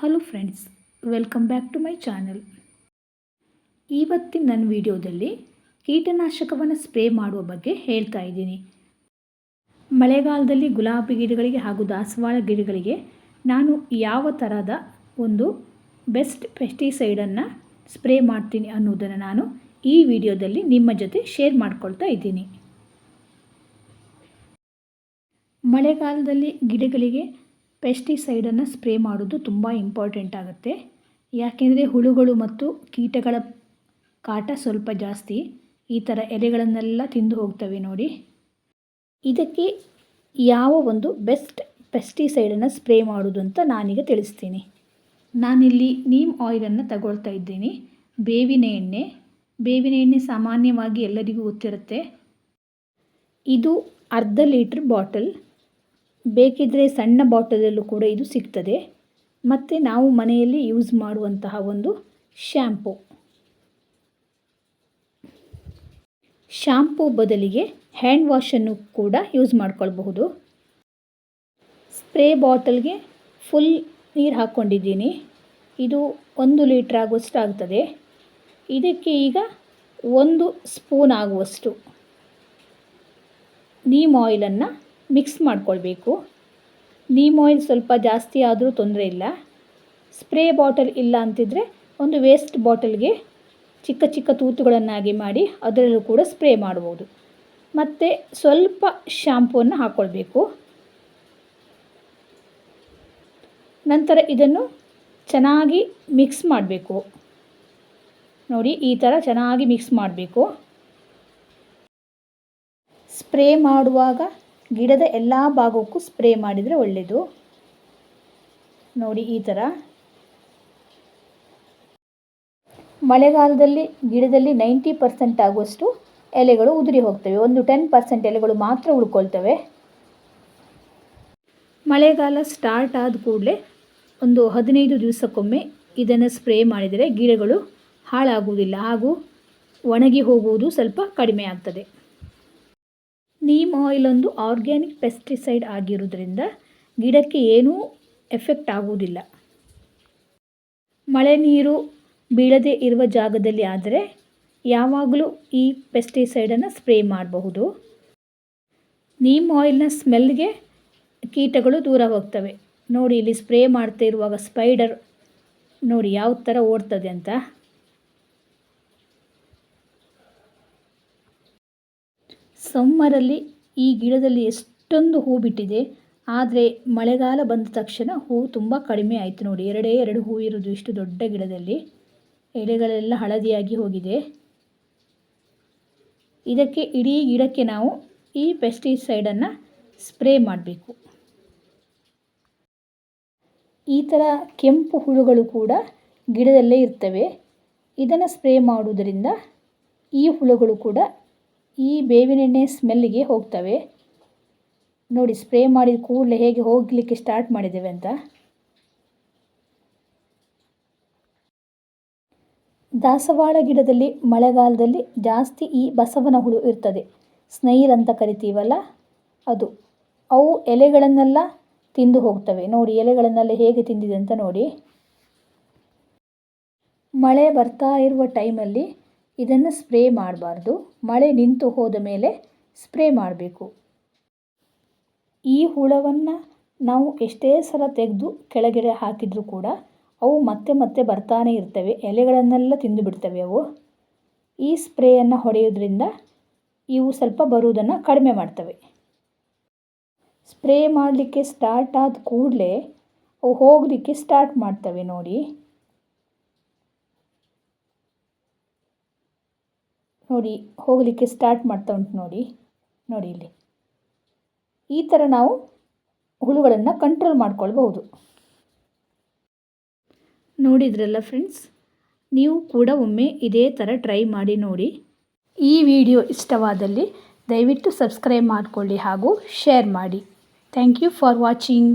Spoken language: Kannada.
Hello friends welcome back to my channel ಇವತ್ತಿನ ನನ್ನ ವಿಡಿಯೋದಲ್ಲಿ ಕೀಟನಾಶಕವನ್ನು ಸ್ಪ್ರೇ ಮಾಡುವ ಬಗ್ಗೆ ಹೇಳ್ತಾ ಇದ್ದೀನಿ. ಮಳೆಗಾಲದಲ್ಲಿ ಗುಲಾಬಿ ಗಿಡಗಳಿಗೆ ಹಾಗೂ ದಾಸವಾಳ ಗಿಡಗಳಿಗೆ ನಾನು ಯಾವ ಥರದ ಒಂದು ಬೆಸ್ಟ್ ಪೆಸ್ಟಿಸೈಡನ್ನು ಸ್ಪ್ರೇ ಮಾಡ್ತೀನಿ ಅನ್ನೋದನ್ನು ನಾನು ಈ ವಿಡಿಯೋದಲ್ಲಿ ನಿಮ್ಮ ಜೊತೆ ಶೇರ್ ಮಾಡ್ಕೊಳ್ತಾ ಇದ್ದೀನಿ. ಮಳೆಗಾಲದಲ್ಲಿ ಗಿಡಗಳಿಗೆ ಪೆಸ್ಟಿಸೈಡನ್ನು ಸ್ಪ್ರೇ ಮಾಡೋದು ತುಂಬ ಇಂಪಾರ್ಟೆಂಟ್ ಆಗುತ್ತೆ. ಯಾಕೆಂದರೆ ಹುಳುಗಳು ಮತ್ತು ಕೀಟಗಳ ಕಾಟ ಸ್ವಲ್ಪ ಜಾಸ್ತಿ. ಈ ಥರ ಎಲೆಗಳನ್ನೆಲ್ಲ ತಿಂದು ಹೋಗ್ತವೆ ನೋಡಿ. ಇದಕ್ಕೆ ಯಾವ ಒಂದು ಬೆಸ್ಟ್ ಪೆಸ್ಟಿಸೈಡನ್ನು ಸ್ಪ್ರೇ ಮಾಡೋದು ಅಂತ ನಾನೀಗ ತಿಳಿಸ್ತೀನಿ. ನಾನಿಲ್ಲಿ ನೀಮ್ ಆಯಿಲನ್ನು ತಗೊಳ್ತಾ ಇದ್ದೀನಿ. ಬೇವಿನ ಎಣ್ಣೆ. ಬೇವಿನ ಎಣ್ಣೆ ಸಾಮಾನ್ಯವಾಗಿ ಎಲ್ಲರಿಗೂ ಗೊತ್ತಿರುತ್ತೆ. ಇದು ಅರ್ಧ ಲೀಟ್ರ್ ಬಾಟಲ್. ಬೇಕಿದ್ದರೆ ಸಣ್ಣ ಬಾಟಲಲ್ಲೂ ಕೂಡ ಇದು ಸಿಗ್ತದೆ. ಮತ್ತು ನಾವು ಮನೆಯಲ್ಲಿ ಯೂಸ್ ಮಾಡುವಂತಹ ಒಂದು ಶ್ಯಾಂಪು. ಶ್ಯಾಂಪು ಬದಲಿಗೆ ಹ್ಯಾಂಡ್ ವಾಶನ್ನು ಕೂಡ ಯೂಸ್ ಮಾಡ್ಕೊಳ್ಬಹುದು. ಸ್ಪ್ರೇ ಬಾಟಲ್ಗೆ ಫುಲ್ ನೀರು ಹಾಕ್ಕೊಂಡಿದ್ದೀನಿ ಇದು ಒಂದು ಲೀಟ್ರ್ ಆಗುವಷ್ಟು ಆಗ್ತದೆ. ಇದಕ್ಕೆ ಈಗ ಒಂದು ಸ್ಪೂನ್ ಆಗುವಷ್ಟು ನೀಮ್ ಆಯಿಲನ್ನು ಮಿಕ್ಸ್ ಮಾಡ್ಕೊಳ್ಬೇಕು. ನೀಮ್ ಆಯಿಲ್ ಸ್ವಲ್ಪ ಜಾಸ್ತಿ ಆದರೂ ತೊಂದರೆ ಇಲ್ಲ. ಸ್ಪ್ರೇ ಬಾಟಲ್ ಇಲ್ಲ ಅಂತಿದ್ರೆ ಒಂದು ವೇಸ್ಟ್ ಬಾಟಲ್ಗೆ ಚಿಕ್ಕ ಚಿಕ್ಕ ತೂತುಗಳನ್ನಾಗಿ ಮಾಡಿ ಅದರಲ್ಲೂ ಕೂಡ ಸ್ಪ್ರೇ ಮಾಡ್ಬೋದು. ಮತ್ತು ಸ್ವಲ್ಪ ಶ್ಯಾಂಪೂವನ್ನು ಹಾಕ್ಕೊಳ್ಬೇಕು ನಂತರ ಇದನ್ನು ಚೆನ್ನಾಗಿ ಮಿಕ್ಸ್ ಮಾಡಬೇಕು. ನೋಡಿ, ಈ ಥರ ಚೆನ್ನಾಗಿ ಮಿಕ್ಸ್ ಮಾಡಬೇಕು. ಸ್ಪ್ರೇ ಮಾಡುವಾಗ ಗಿಡದ ಎಲ್ಲ ಭಾಗಕ್ಕೂ ಸ್ಪ್ರೇ ಮಾಡಿದರೆ ಒಳ್ಳೆಯದು ನೋಡಿ ಈ ಥರ ಮಳೆಗಾಲದಲ್ಲಿ, ಗಿಡದಲ್ಲಿ ನೈಂಟಿ ಪರ್ಸೆಂಟ್ ಆಗುವಷ್ಟು ಎಲೆಗಳು ಉದುರಿ ಹೋಗ್ತವೆ. ಒಂದು ಟೆನ್ ಪರ್ಸೆಂಟ್ ಎಲೆಗಳು ಮಾತ್ರ ಉಳ್ಕೊಳ್ತವೆ. ಮಳೆಗಾಲ ಸ್ಟಾರ್ಟ್ ಆದ ಕೂಡಲೇ ಒಂದು ಹದಿನೈದು ದಿವಸಕ್ಕೊಮ್ಮೆ ಇದನ್ನು ಸ್ಪ್ರೇ ಮಾಡಿದರೆ ಗಿಡಗಳು ಹಾಳಾಗುವುದಿಲ್ಲ ಹಾಗೂ ಒಣಗಿ ಹೋಗುವುದು ಸ್ವಲ್ಪ ಕಡಿಮೆ ಆಗ್ತದೆ. ನೀಮ್ ಆಯಿಲ್ ಒಂದು ಆರ್ಗ್ಯಾನಿಕ್ ಪೆಸ್ಟಿಸೈಡ್ ಆಗಿರೋದ್ರಿಂದ ಗಿಡಕ್ಕೆ ಏನೂ ಎಫೆಕ್ಟ್ ಆಗುವುದಿಲ್ಲ ಮಳೆ ನೀರು ಬೀಳದೇ ಇರುವ ಜಾಗದಲ್ಲಿ ಆದರೆ ಯಾವಾಗಲೂ ಈ ಪೆಸ್ಟಿಸೈಡನ್ನು ಸ್ಪ್ರೇ ಮಾಡಬಹುದು. ನೀಮ್ ಆಯಿಲ್ನ ಸ್ಮೆಲ್ಗೆ ಕೀಟಗಳು ದೂರ ಹೋಗ್ತವೆ. ನೋಡಿ, ಇಲ್ಲಿ ಸ್ಪ್ರೇ ಮಾಡ್ತಾ ಇರುವಾಗ ಸ್ಪೈಡರ್ ನೋಡಿ ಯಾವ ಥರ ಓಡ್ತದೆ ಅಂತ. ಸಮ್ಮರಲ್ಲಿ ಈ ಗಿಡದಲ್ಲಿ ಎಷ್ಟೊಂದು ಹೂ ಬಿಟ್ಟಿದೆ ಆದರೆ ಮಳೆಗಾಲ ಬಂದ ತಕ್ಷಣ ಹೂ ತುಂಬ ಕಡಿಮೆ ಆಯಿತು ನೋಡಿ. ಎರಡೇ ಎರಡು ಹೂ ಇರೋದು ಇಷ್ಟು ದೊಡ್ಡ ಗಿಡದಲ್ಲಿ. ಎಲೆಗಳೆಲ್ಲ ಹಳದಿಯಾಗಿ ಹೋಗಿದೆ. ಇದಕ್ಕೆ ಇಡೀ ಗಿಡಕ್ಕೆ ನಾವು ಈ ಪೆಸ್ಟಿಸೈಡನ್ನು ಸ್ಪ್ರೇ ಮಾಡಬೇಕು. ಈ ಥರ ಕೆಂಪು ಹುಳುಗಳು ಕೂಡ ಗಿಡದಲ್ಲೇ ಇರ್ತವೆ. ಇದನ್ನು ಸ್ಪ್ರೇ ಮಾಡುವುದರಿಂದ ಈ ಹುಳುಗಳು ಕೂಡ ಈ ಬೇವಿನೆಣ್ಣೆ ಸ್ಮೆಲ್ಲಿಗೆ ಹೋಗ್ತವೆ. ನೋಡಿ, ಸ್ಪ್ರೇ ಮಾಡಿದ ಕೂಡಲೇ ಹೇಗೆ ಹೋಗಲಿಕ್ಕೆ ಸ್ಟಾರ್ಟ್ ಮಾಡಿದ್ದೇವೆ ಅಂತ. ದಾಸವಾಳ ಗಿಡದಲ್ಲಿ ಮಳೆಗಾಲದಲ್ಲಿ ಜಾಸ್ತಿ ಈ ಬಸವನ ಹುಳು ಇರ್ತದೆ. ಸ್ನೈಲ್ ಅಂತ ಕರಿತೀವಲ್ಲ, ಅದು. ಅವು ಎಲೆಗಳನ್ನೆಲ್ಲ ತಿಂದು ಹೋಗ್ತವೆ. ನೋಡಿ, ಎಲೆಗಳನ್ನೆಲ್ಲ ಹೇಗೆ ತಿಂದಿದೆ ಅಂತ ನೋಡಿ. ಮಳೆ ಬರ್ತಾ ಇರುವ ಟೈಮಲ್ಲಿ ಇದನ್ನು ಸ್ಪ್ರೇ ಮಾಡಬಾರ್ದು. ಮಳೆ ನಿಂತು ಹೋದ ಮೇಲೆ ಸ್ಪ್ರೇ ಮಾಡಬೇಕು. ಈ ಹುಳವನ್ನು ನಾವು ಎಷ್ಟೇ ಸಲ ತೆಗೆದು ಕೆಳಗಡೆ ಹಾಕಿದರೂ ಕೂಡ ಅವು ಮತ್ತೆ ಮತ್ತೆ ಬರ್ತಾನೆ ಇರ್ತವೆ. ಎಲೆಗಳನ್ನೆಲ್ಲ ತಿಂದು ಬಿಡ್ತವೆ ಅವು. ಈ ಸ್ಪ್ರೇಯನ್ನು ಹೊಡೆಯೋದ್ರಿಂದ ಇವು ಸ್ವಲ್ಪ ಬರುವುದನ್ನು ಕಡಿಮೆ ಮಾಡ್ತವೆ. ಸ್ಪ್ರೇ ಮಾಡಲಿಕ್ಕೆ ಸ್ಟಾರ್ಟ್ ಆದ ಕೂಡಲೇ ಅವು ಹೋಗಲಿಕ್ಕೆ ಸ್ಟಾರ್ಟ್ ಮಾಡ್ತವೆ ನೋಡಿ. ನೋಡಿ, ಹೋಗಲಿಕ್ಕೆ ಸ್ಟಾರ್ಟ್ ಮಾಡ್ತಾ ಉಂಟು ನೋಡಿ ನೋಡಿ ಇಲ್ಲಿ. ಈ ಥರ ನಾವು ಹುಳುಗಳನ್ನು ಕಂಟ್ರೋಲ್ ಮಾಡ್ಕೊಳ್ಬಹುದು. ನೋಡಿದ್ರಲ್ಲ ಫ್ರೆಂಡ್ಸ್ ನೀವು ಕೂಡ ಒಮ್ಮೆ ಇದೇ ಥರ ಟ್ರೈ ಮಾಡಿ ನೋಡಿ. ಈ ವಿಡಿಯೋ ಇಷ್ಟವಾದಲ್ಲಿ ದಯವಿಟ್ಟು ಸಬ್ಸ್ಕ್ರೈಬ್ ಮಾಡಿಕೊಳ್ಳಿ ಹಾಗೂ ಶೇರ್ ಮಾಡಿ. Thank you for watching